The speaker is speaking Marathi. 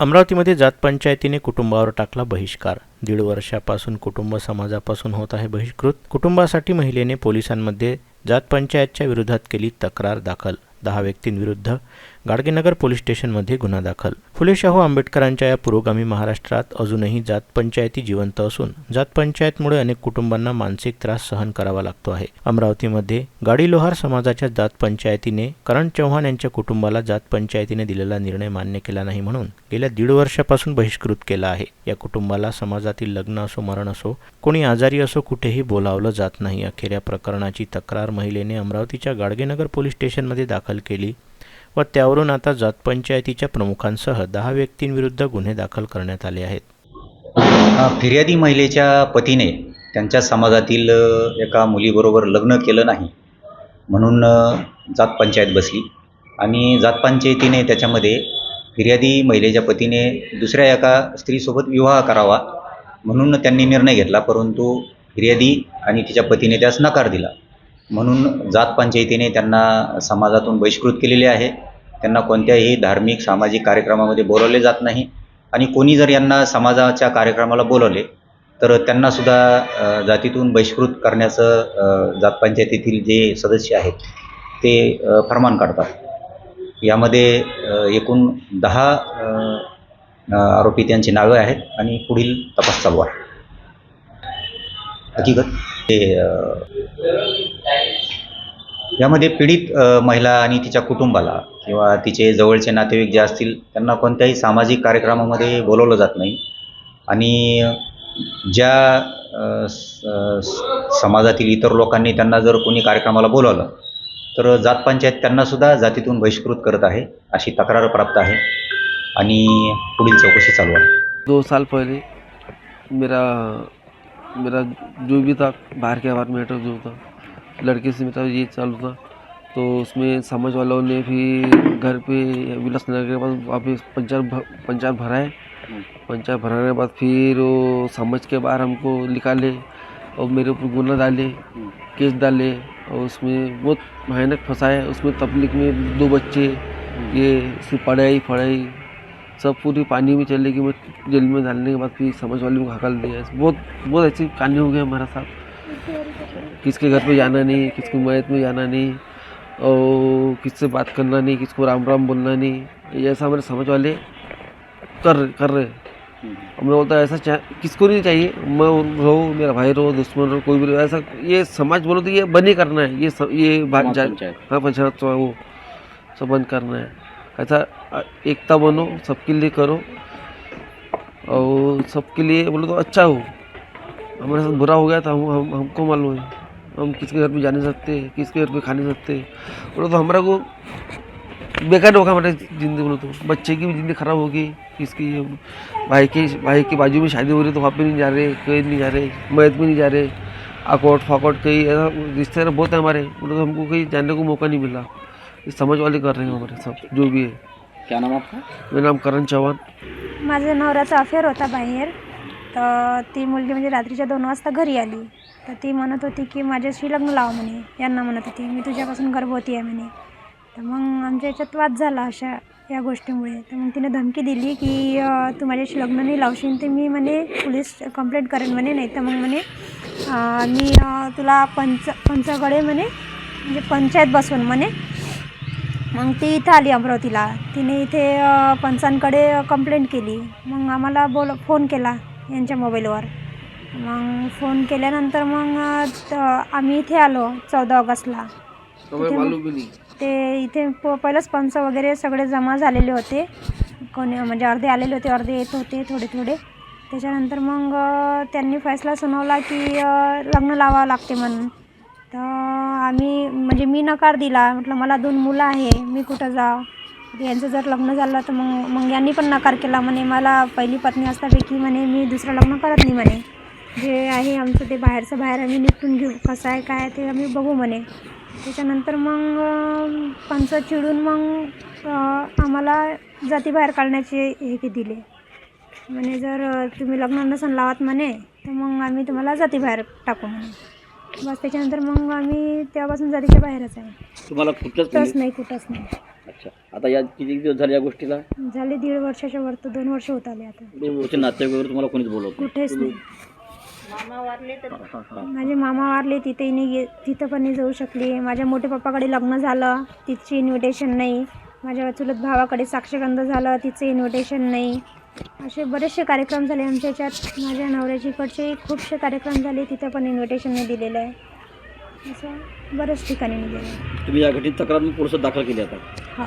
अमरावतीमध्ये जात पंचायतीने कुटुंबावर टाकला बहिष्कार. दीड वर्षापासून कुटुंब समाजापासून होत आहे बहिष्कृत. कुटुंबासाठी महिलेने पोलिसांमध्ये जात पंचायतच्या विरोधात केली तक्रार दाखल. दहा व्यक्तींविरुद्ध गाडगेनगर पोलीस स्टेशनमध्ये गुन्हा दाखल. फुले शाहू आंबेडकरांच्या या पुरोगामी महाराष्ट्रात अजूनही जात पंचायती जिवंत असून जात पंचायतमुळे अनेक कुटुंबांना मानसिक त्रास सहन करावा लागतो आहे. अमरावतीमध्ये गाडी लोहार समाजाच्या जात पंचायतीने करण चव्हाण यांच्या कुटुंबाला जात पंचायतीने दिलेला निर्णय मान्य केला नाही म्हणून गेल्या दीड वर्षापासून बहिष्कृत केला आहे. या कुटुंबाला समाजातील लग्न असो मरण असो कोणी आजारी असो कुठेही बोलावलं जात नाही. अखेर या प्रकरणाची तक्रार महिलेने अमरावतीच्या गाडगेनगर पोलीस स्टेशनमध्ये दाखल दाखल केली व त्यावरून आता जात पंचायतीच्या प्रमुखांसह दहा व्यक्तींविरुद्ध गुन्हे दाखल करण्यात आले आहेत. फिर्यादी महिलेच्या पतीने त्यांच्या समाजातील एका मुलीबरोबर लग्न केलं नाही म्हणून जातपंचायत जात पंचायत बसली आणि जात पंचायतीने त्याच्यामध्ये फिर्यादी महिलेच्या पतीने दुसऱ्या एका स्त्रीसोबत विवाह करावा म्हणून त्यांनी निर्णय घेतला परंतु फिर्यादी आणि तिच्या पतीने त्यास नकार दिला. म्हणून जात पंचायतीने त्यांना समाजातून बहिष्कृत केलेले आहे. त्यांना कोणत्याही धार्मिक सामाजिक कार्यक्रमामध्ये बोलवले जात नाही. आणि कोणी जर यांना समाजाच्या कार्यक्रमाला बोलवले तर त्यांनासुद्धा जातीतून बहिष्कृत करण्याचं जातपंचायतीतील जात पंचायतीतील जे सदस्य आहेत ते फरमान काढतात. यामध्ये एकूण दहा आरोपी त्यांची नावे आहेत आणि पुढील तपास चालू आहे. हकीकत? यामध्ये पीडित महिला आणि तिच्या कुटुंबाला किंवा तिचे जवळचे नातेवाईक जे असतील त्यांना कोणत्याही सामाजिक कार्यक्रमामध्ये बोलवलं जात नाही. आणि ज्या स- समाजातील इतर लोकांनी त्यांना जर कोणी कार्यक्रमाला बोलावलं तर जात पंचायत त्यांनासुद्धा जातीतून बहिष्कृत करत आहे अशी तक्रार प्राप्त आहे आणि पुढील चौकशी चालू आहे. दो साल पहिले मेरा मेरा जो भी था, बाहर के बाहर मैटर जो था। लड़के से मेरा ये चालू था। तो उसमें समाज वालों ने भी घर पे विलास नगर के पास वापस पंचायत पंचायत भराए। पंचायत भराने के बाद फिर वो समाज के बाहर हमको निकाले और मेरे ऊपर गुना डाले, केस डाले और उसमें बहुत भयानक फंसाए। उसमें तबलीग में दो बच्चे, ये सिर्फ़ पढ़ाई पढ़ाई सब पूरी पानी में चले गई मैं जेल में डालने के बाद फिर समझ वाले को हकल दिया। बहुत बहुत ऐसी कहानी हो गया हमारा साथ। किसके घर पे जाना नहीं किसके मैत में जाना नहीं और किससे बात करना नहीं किसको राम राम बोलना नहीं ऐसा हमारे समझ वाले कर कर रहे हमने बोलता है ऐसा किसको नहीं चाहिए? मैं रहो मेरा भाई रहो दुश्मन रहो कोई भी रहो। ऐसा ये समाज बोलो तो ये बंद ही करना है। ये सब ये बात जा हाँ पंचायत तो वो सब बंद करना है। ऐसा एकता बनो सबके लिए करो और सबके लिए बोलो तो अच्छा हो। हमारे साथ बुरा हो गया था हम, हम हमको मालूम है। हम किसके घर पे जा नहीं सकते किसके घर पे खा नहीं सकते। बोलो तो हमारा को बेकार होगा हमारे ज़िंदगी बोलो तो। बच्चे की भी ज़िंदगी ख़राब होगी किसकी भाई के भाई की बाजू में शादी हो रही तो वहाँ पे नहीं जा रहे कहीं नहीं जा रहे मैद में नहीं जा रहे आकोट फाकोट कहीं ऐसा रिश्तेदार बहुत है हमारे। बोलो तो हमको कहीं जाने को मौका नहीं मिला। ये समझ वाले कर रहे हैं हमारे सब जो भी है। क्या नाम आपका? मेरा नाम करण चव्हाण माझ्या नवऱ्याचा अफेअर होता बाहेर. तर ती मुलगी म्हणजे रात्रीच्या दोन वाजता घरी आली. तर ती म्हणत होती की माझ्याशी लग्न लावा म्हणे. यांना म्हणत होती मी तुझ्यापासून गर्भवती आहे म्हणे. तर मग आमच्या याच्यात वाद झाला अशा या गोष्टीमुळे. तर मग तिने धमकी दिली की अं, तू माझ्याशी लग्न नाही लावशील तर मी म्हणे पोलीस कंप्लेंट करेन म्हणे नाही तर मग म्हणे अं, मी अं, तुला पंच पंचकडे म्हणे म्हणजे पंचायत बसवून म्हणे मग ती इथं आली अमरावतीला. तिने इथे पंचांकडे कंप्लेंट केली. मग आम्हाला बोल फोन केला यांच्या मोबाईलवर मग फोन केल्यानंतर मग आम्ही इथे आलो चौदा ऑगस्टला. ते इथे प पहिलंच पंच वगैरे सगळे जमा झालेले होते. कोणी म्हणजे अर्धे आलेले होते अर्धे येत होते थोडे थोडे. त्याच्यानंतर मग त्यांनी फैसला सुनावला की लग्न लावावं लागते म्हणून. तर आम्ही म्हणजे मी नकार दिला. म्हटलं मला दोन मुलं आहे. मी कुठं जाव? यांचं जर लग्न झालं तर मग मग यांनी पण नकार केला म्हणे. मला पहिली पत्नी असतापैकी म्हणे मी दुसरं लग्न करत नाही म्हणे. जे आहे आमचं ते बाहेरचं बाहेर आम्ही निपटून घेऊ. कसं आहे काय ते आम्ही बघू म्हणे. त्याच्यानंतर मग पंच चिडून मग आम्हाला जातीबाहेर काढण्याचे हे की दिले. म्हणे जर तुम्ही लग्न नसन लावत म्हणे तर मग आम्ही तुम्हाला जातीबाहेर टाकू म्हणे. बस त्याच्यानंतर मग आम्ही तेव्हापासून जातीच्या बाहेरच आहे. तुम्हाला कुठलंच कुठंच नाही कुठंच नाही. अच्छा. आता या किती दिवस झाले या गोष्टीला? झाले दीड वर्षाच्या वर तर दोन वर्ष होत आले आता. तुमचे नातेवाईक वगैरे तुम्हाला कोणीच बोलवत नाही. कुठेच नाही हा, हा. माझे मामा वारले तिथेही नाही गे तिथं पण नाही जाऊ शकली. माझ्या मोठ्या पप्पाकडे लग्न झालं तिची इन्व्हिटेशन नाही. माझ्या चुलत भावाकडे साक्षगंध झालं तिचं इन्व्हिटेशन नाही. असे बरेचसे कार्यक्रम झाले आमच्या याच्यात. माझ्या नवऱ्याची इकडचे खूपसे कार्यक्रम झाले तिथं पण इन्व्हिटेशन नाही दिलेलं आहे. असं बऱ्याच ठिकाणी नाही दिलेलं आहे तुम्ही या घटनेत तक्रार पोलिसात दाखल केली आता. हा.